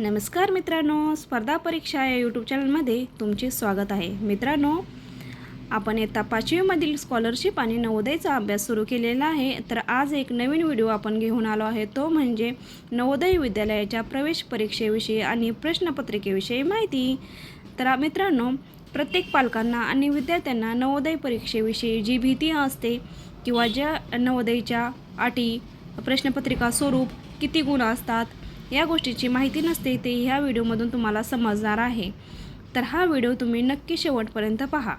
नमस्कार मित्रांनो स्पर्धा परीक्षा या यूट्यूब चॅनलमध्ये तुमचे स्वागत आहे. मित्रांनो आपण इयत्ता पाचवीमधील स्कॉलरशिप आणि नवोदयचा अभ्यास सुरू केलेला आहे तर आज एक नवीन व्हिडिओ आपण घेऊन आलो आहे. तो म्हणजे नवोदय विद्यालयाच्या प्रवेश परीक्षेविषयी आणि प्रश्नपत्रिकेविषयी माहिती. तर मित्रांनो प्रत्येक पालकांना आणि विद्यार्थ्यांना नवोदय परीक्षेविषयी जी भीती असते किंवा ज्या नवोदयच्या अटी प्रश्नपत्रिका स्वरूप किती गुण असतात या गोष्टीची माहिती नसते ते ह्या व्हिडिओमधून तुम्हाला समजणार आहे. तर हा व्हिडिओ तुम्ही नक्की शेवटपर्यंत पहा.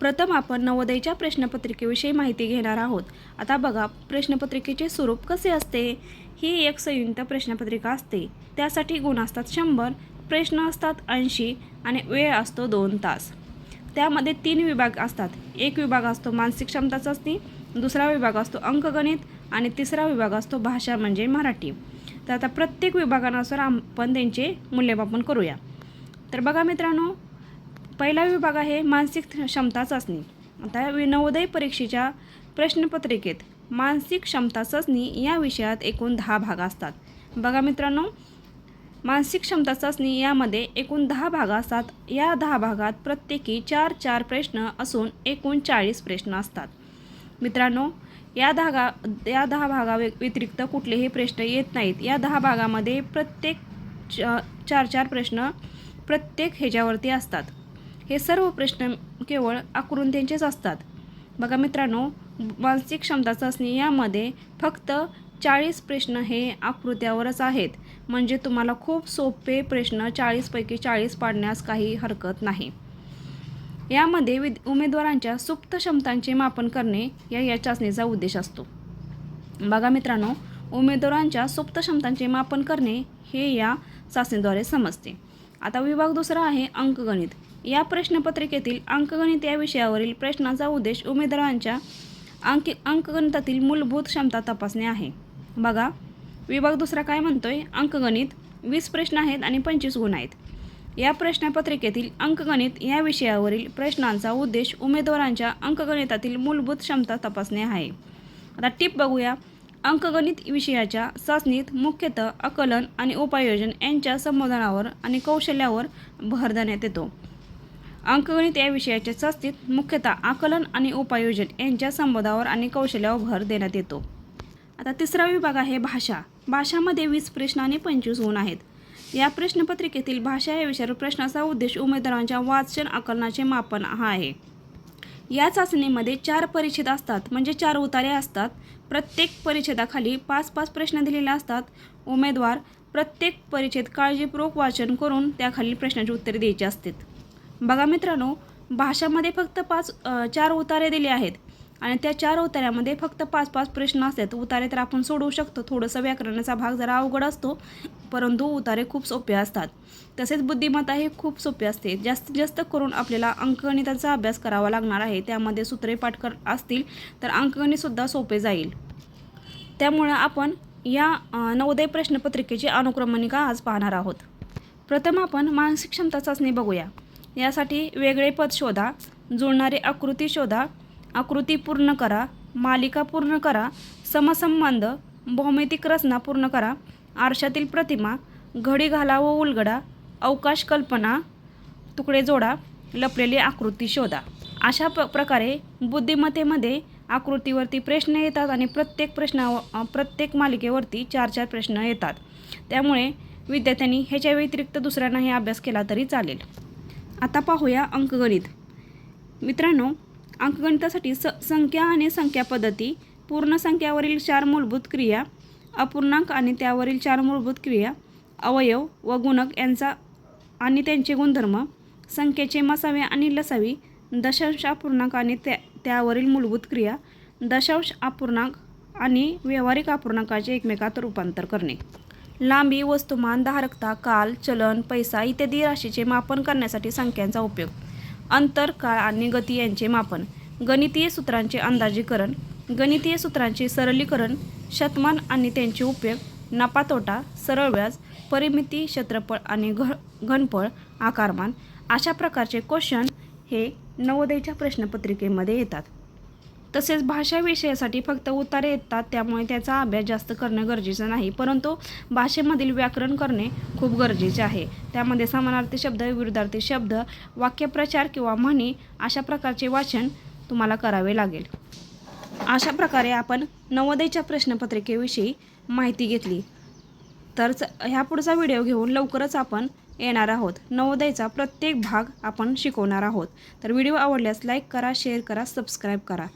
प्रथम आपण नवोदयच्या प्रश्नपत्रिकेविषयी माहिती घेणार आहोत. आता बघा प्रश्नपत्रिकेचे स्वरूप कसे असते? ही एक संयुक्त प्रश्नपत्रिका असते. त्यासाठी गुण असतात शंभर प्रश्न असतात ऐंशी आणि वेळ असतो दोन तास. त्यामध्ये तीन विभाग असतात. एक विभाग असतो मानसिक क्षमता चाचणी दुसरा विभाग असतो अंकगणित आणि तिसरा विभाग असतो भाषा म्हणजे मराठी. तर आता प्रत्येक विभागानुसार आपण त्यांचे मूल्यमापन करूया. तर बघा मित्रांनो पहिला विभाग आहे मानसिक क्षमता चाचणी. आता नवोदय परीक्षेच्या प्रश्नपत्रिकेत मानसिक क्षमता चाचणी या विषयात एकूण दहा भाग असतात. बघा मित्रांनो मानसिक क्षमता चाचणी यामध्ये एकूण दहा भाग असतात. या दहा भागात प्रत्येकी चार चार प्रश्न असून एकूण चाळीस प्रश्न असतात. मित्रांनो या धागा या दहा भागा व्यतिरिक्त कुठलेही प्रश्न येत नाहीत. या दहा भागामध्ये प्रत्येक च- चार चार प्रश्न प्रत्येक ह्याच्यावरती असतात. हे सर्व प्रश्न केवळ आकृत्यांचेच असतात. बघा मित्रांनो मानसिक क्षमता चाचणी यामध्ये फक्त चाळीस प्रश्न हे आकृत्यावरच आहेत. म्हणजे तुम्हाला खूप सोपे प्रश्न चाळीसपैकी चाळीस पाडण्यास काही हरकत नाही. यामध्ये विद उमेदवारांच्या सुप्त क्षमतांचे मापन करणे या या चाचणीचा उद्देश असतो. बघा मित्रांनो उमेदवारांच्या सुप्त क्षमतांचे मापन करणे हे या चाचणीद्वारे समजते. आता विभाग दुसरा आहे अंकगणित. या प्रश्नपत्रिकेतील अंकगणित या विषयावरील प्रश्नाचा उद्देश उमेदवारांच्या अंक अंकगणितातील मूलभूत क्षमता तपासणे आहे. बघा विभाग दुसरा काय म्हणतोय? अंकगणित वीस प्रश्न आहेत आणि पंचवीस गुण आहेत. या प्रश्नपत्रिकेतील अंकगणित या विषयावरील प्रश्नांचा उद्देश उमेदवारांच्या अंकगणितातील मूलभूत क्षमता तपासणे आहे. आता टिप बघूया. अंकगणित विषयाच्या चाचणीत मुख्यतः आकलन आणि उपाययोजन यांच्या संबोधनावर आणि कौशल्यावर भर देण्यात येतो. अंकगणित या विषयाच्या चाचणीत मुख्यतः आकलन आणि उपाययोजन यांच्या संबोधावर आणि कौशल्यावर भर देण्यात येतो. आता तिसरा विभाग आहे भाषा. भाषामध्ये वीस प्रश्न आणि पंचवीस गुण आहेत. या प्रश्नपत्रिकेतील भाषा या विषयावर प्रश्नाचा उद्देश उमेदवारांच्या वाचन आकलनाचे मापन हा आहे. या चाचणीमध्ये चार परिच्छेद असतात म्हणजे चार उतारे असतात. प्रत्येक परिच्छेदाखाली पाच पाच प्रश्न दिलेले असतात. उमेदवार प्रत्येक परिच्छेद काळजीपूर्वक वाचन करून त्याखालील प्रश्नाची उत्तरे द्यायची असतात. बघा मित्रांनो भाषामध्ये फक्त पाच चार उतारे दिले आहेत. आणि त्या चार उतार्यामध्ये फक्त पाच पाच प्रश्न असतात. उतारे तर आपण सोडवू शकतो. थोडंसं व्याकरणाचा भाग जरा अवघड असतो परंतु उतारे खूप सोपे असतात. तसेच बुद्धिमत्ता हे खूप सोपे असते. जास्तीत जास्त करून आपल्याला अंकगणिताचा अभ्यास करावा लागणार आहे. त्यामध्ये सूत्रे पाठ कर असतील तर अंकगणितसुद्धा सोपे जाईल. त्यामुळं आपण या नवोदय प्रश्नपत्रिकेची अनुक्रमणिका आज पाहणार आहोत. प्रथम आपण मानसिक क्षमता चाचणी बघूया. यासाठी वेगळे पद शोधा जुळणारी आकृती शोधा आकृती पूर्ण करा मालिका पूर्ण करा समसंबंध भौमितिक रचना पूर्ण करा आरशातील प्रतिमा घडी घाला व उलगडा अवकाश कल्पना तुकडे जोडा लपलेली आकृती शोधा. अशा प प्रकारे बुद्धिमत्तेमध्ये आकृतीवरती प्रश्न येतात आणि प्रत्येक प्रश्नावर प्रत्येक मालिकेवरती चार चार प्रश्न येतात. त्यामुळे विद्यार्थ्यांनी ह्याच्या व्यतिरिक्त दुसऱ्यांनाही अभ्यास केला तरी चालेल. आता पाहूया अंकगणित. मित्रांनो अंकगणितासाठी स संख्या आणि संख्या पद्धती पूर्ण संख्यावरील चार मूलभूत क्रिया अपूर्णांक आणि त्यावरील चार मूलभूत क्रिया अवयव व गुणक यांचा आणि त्यांचे गुणधर्म संख्येचे मसावे आणि लसावी दशांश अपूर्णांक आणि त्या त्यावरील मूलभूत क्रिया दशांश अपूर्णांक आणि व्यावहारिक अपूर्णांकाचे एकमेकात रूपांतर करणे. लांबी वस्तुमान धारकता काल चलन पैसा इत्यादी राशीचे मापन करण्यासाठी संख्यांचा उपयोग. अंतर काळ आणि गती यांचे मापन. गणितीय सूत्रांचे अंदाजीकरण गणितीय सूत्रांचे सरलीकरण शतमान आणि त्यांचे उपयोग नफा तोटा सरळ व्याज परिमिती क्षेत्रफळ आणि घ घनफळ आकारमान अशा प्रकारचे क्वेश्चन हे नवोदयच्या प्रश्नपत्रिकेमध्ये येतात. तसेच भाषा विषयासाठी फक्त उतारे येतात त्यामुळे त्याचा अभ्यास जास्त करणं गरजेचं नाही. परंतु भाषेमधील व्याकरण करणे खूप गरजेचे आहे. त्यामध्ये समानार्थी शब्द विरुद्धार्थी शब्द वाक्यप्रचार किंवा म्हणी अशा प्रकारचे वाचन तुम्हाला करावे लागेल. अशा प्रकारे आपण नवोदयच्या प्रश्नपत्रिकेविषयी माहिती घेतली. तर ह्या पुढचा व्हिडिओ घेऊन लवकरच आपण येणार आहोत. नवोदयचा प्रत्येक भाग आपण शिकवणार आहोत. तर व्हिडिओ आवडल्यास लाईक करा शेअर करा सबस्क्राईब करा.